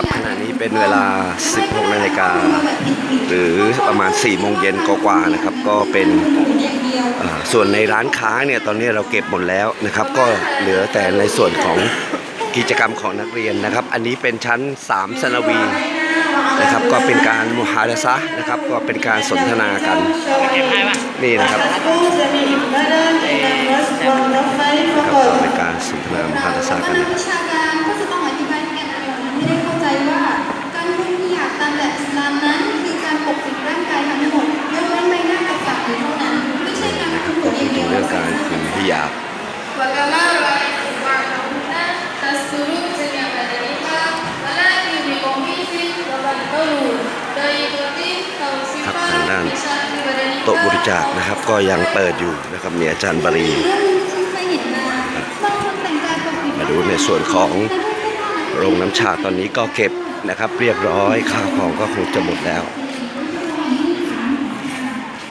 ครับขณะนี้เป็นเวลา 16นาฬิกาหรือประมาณ4โมงเย็นกว่าๆนะครับ ก็เป็นส่วนในร้านค้าเนี่ยตอนนี้เราเก็บหมดแล้วนะครับ ก็เหลือแต่ในส่วนของกิจกรรมของนักเรียนนะครับ อันนี้เป็นชั้น3สนวีนะครับก็เป็นการมุฮาดะซะนะครับ ก็เป็นการสนทนากันนี่นะครับก็เป็นการสนทนามุฮาดะซะกันนะครับ หยาบครับทางด้านโต๊ะบริจาคนะครับ ก็ยังเปิดอยู่นะครับมีอาจารย์บรีมาดูในส่วนของโรงน้ำชาตอนนี้ก็เก็บนะครับ เรียบร้อยข้าวของก็คงจะหมดแล้ว